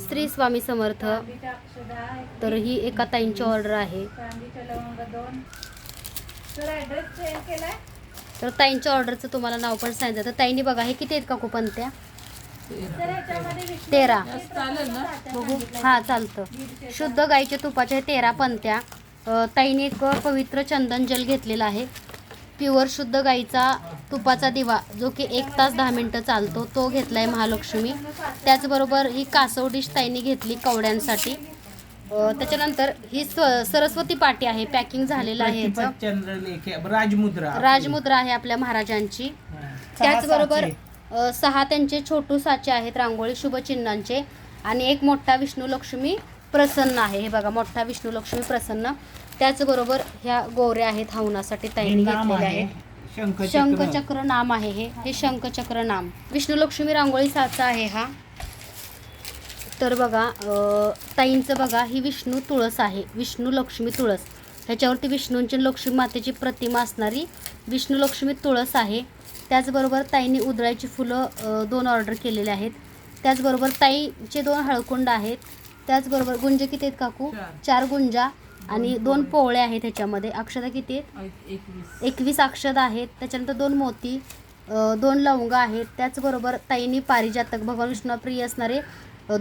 श्री स्वामी समर्थ. तर ही एका ताईंची ऑर्डर आहे. तर ताईंच्या ऑर्डरचं तुम्हाला नाव पण सांगितलं. तर ताईंनी बघा हे किती आहेत काकू पण त्या? तर. बघू. हां चालतं. शुद्ध गाईच्या तुपाच्या हे तेरा पंत्या अ, ताईने एक पवित्र चंदन जल घेतलेला आहे. प्युअर शुद्ध गाईचा तुपाचा दिवा जो की एक तास दहा मिनटं चालतो तो घेतला आहे महालक्ष्मी. त्याचबरोबर ही कासव डिश ताईने घेतली कवड्यांसाठी. त्याच्यानंतर ही स्व- सरस्वती पाटी आहे पॅकिंग झालेलं आहे. राजमुद्रा. राजमुद्रा आहे आपल्या महाराजांची. त्याचबरोबर सहा त्यांचे छोटू साचे आहेत रांगोळी शुभचिन्हांचे. आणि एक मोठा विष्णू लक्ष्मी प्रसन्न आहे. हे बघा मोठा विष्णू लक्ष्मी प्रसन्न. त्याचबरोबर ह्या गोऱ्या आहेत हवनासाठी ताईंनी घेतलेल्या आहे. आहेत. शंखचक्र. नाम आहे हे. हे शंखचक्र नाम. विष्णू लक्ष्मी रांगोळी साचा आहे हा. तर बघा ताईंचं बघा ही विष्णू तुळस आहे. विष्णू लक्ष्मी तुळस. ह्याच्यावरती विष्णूंची लक्ष्मी मातेची प्रतिमा असणारी विष्णू लक्ष्मी तुळस आहे. त्याचबरोबर ताईंनी उदळाची फुलं दोन ऑर्डर केलेले आहेत. त्याचबरोबर ताईचे दोन हळकुंड आहेत. त्याचबरोबर गुंज किती आहेत काकू. चार गुंजा. आणि दोन पोवळे आहेत ह्याच्यामध्ये अक्षता किती आहेत? एकवीस. अक्षद आहेत. त्याच्यानंतर दोन मोती दोन लवंग आहेत. त्याचबरोबर ताईंनी पारिजातक भगवान विष्णू प्रिय असणारे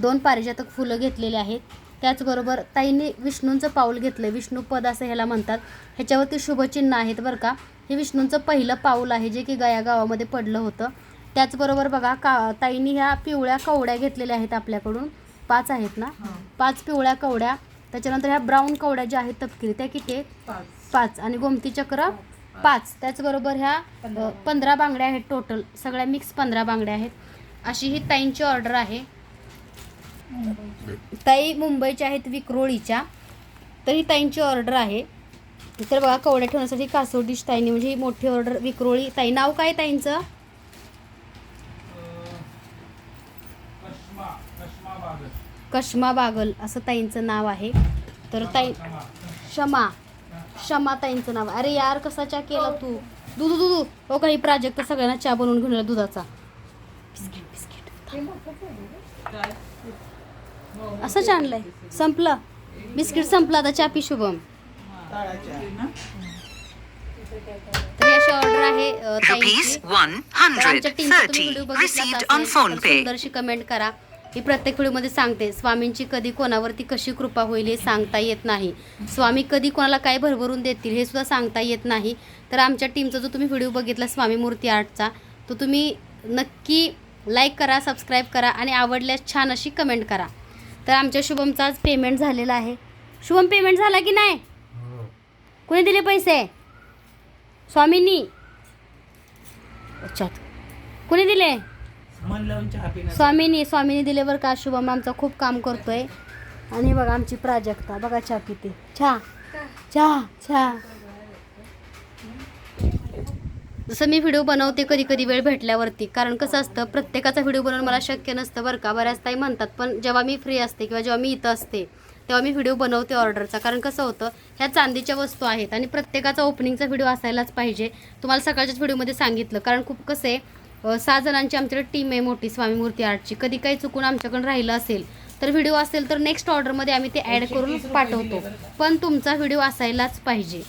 दोन पारिजातक फुलं घेतलेले आहेत. त्याचबरोबर ताईंनी विष्णूंचं पाऊल घेतलं विष्णू पद असं ह्याला म्हणतात. ह्याच्यावरती शुभचिन्ह आहेत बरं का. हे विष्णूंचं पहिलं पाऊल आहे जे की गया गावामध्ये पडलं होतं. त्याचबरोबर बघा का ताईंनी ह्या पिवळ्या कवड्या घेतलेल्या आहेत आपल्याकडून. पाच आहेत ना? पाच पिवळ्या कवड्या. त्याच्यानंतर ह्या ब्राऊन कवड्या ज्या आहेत तपकिरी त्या किती आहेत? पाच. आणि गोमती चक्र? पाच. त्याचबरोबर ह्या पंधरा बांगड्या आहेत टोटल सगळ्या मिक्स पंधरा बांगड्या आहेत. अशी ही ताईंची ऑर्डर आहे. ताई मुंबईच्या आहेत विक्रोळीच्या. तर ही ताईंची ऑर्डर आहे. तर बघा कवड्या ठेवण्यासाठी कासव डिश ताईंनी म्हणजे ही मोठी ऑर्डर विक्रोळी. ताई नाव काय ताईंचं? कश्मा बागल असं ताईंचं नाव आहे. तर ताई क्षमा. क्षमा ताईंचं नाव. अरे यार कसा चहा केला तू? दूध दूध दूध हो काही प्राजक्त सगळ्यांना चहा बनवून घेऊन आला दुधाचा. Biscuit biscuit. असंच आणलंय. संपलं. बिस्किट संपलं आता चहा पी शुभम. तर ऑर्डर आहे ताईंची. आमच्या टीमचा तुम्ही 130 व्हिडिओ बघितला. सुंदरशी कमेंट करा. मी प्रत्येक व्हिडिओमध्ये सांगते स्वामींची कधी कोणावरती कशी कृपा होईल हे सांगता येत नाही. स्वामी कधी कोणाला काय भरभरून देतील हे सुद्धा सांगता येत नाही. तर आमच्या टीमचा जो तुम्ही व्हिडिओ बघितला स्वामी मूर्ती आर्टचा तो तुम्ही नक्की लाईक करा सबस्क्राईब करा आणि आवडल्यास छान अशी कमेंट करा. तर आमच्या शुभमचा आज पेमेंट झालेला आहे. शुभम पेमेंट झाला की नाही? कोणी दिले पैसे? स्वामींनी? अच्छा. कोणी दिले? मन लावून चहा स्वामीनी स्वामीनी दिले बरं का शुभम आमचा खूप काम करतोय. आणि बघा आमची प्राजक्ता बघा चहा किती चहा. चहा चहा. जसं मी व्हिडिओ बनवते कधी कधी वेळ भेटल्यावरती. कारण कसं असतं प्रत्येकाचा व्हिडिओ बनवणं मला शक्य नसतं बरं का. बऱ्याच ताई म्हणतात पण जेव्हा मी फ्री असते किंवा जेव्हा मी इथं असते तेव्हा मी व्हिडिओ बनवते ऑर्डरचा कारण कसं होतं ह्या चांदीच्या वस्तू आहेत. आणि प्रत्येकाचा ओपनिंगचा व्हिडिओ असायलाच पाहिजे. तुम्हाला सकाळच्याच व्हिडिओमध्ये सांगितलं. कारण खूप कसं आहे सहा जणांची आमच्याकडे टीम आहे मोठी स्वामी मूर्ती आर्टची कधी काही चुकून आमच्याकडून राहिलं असेल तर व्हिडिओ असेल तर नेक्स्ट ऑर्डरमध्ये आम्ही ते ॲड करून पाठवतो. पण तुमचा व्हिडिओ असायलाच पाहिजे.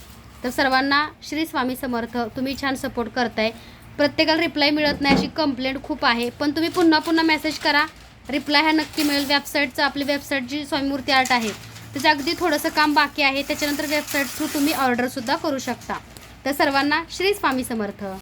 तर सर्वांना श्री स्वामी समर्थ तुम्ही छान सपोर्ट करताय. प्रत्येकाला रिप्लाय मिळत नाही अशी कंप्लेंट खूप आहे. पण तुम्ही पुन्हा पुन्हा मेसेज करा. रिप्लाय हा नक्की मिळेल. वेबसाईटचं आपली वेबसाईट जी स्वामी मूर्ती आर्ट आहे त्याचं अगदी थोडंसं काम बाकी आहे. त्याच्यानंतर वेबसाईट थ्रू तुम्ही ऑर्डरसुद्धा करू शकता. तर सर्वांना श्री स्वामी समर्थ.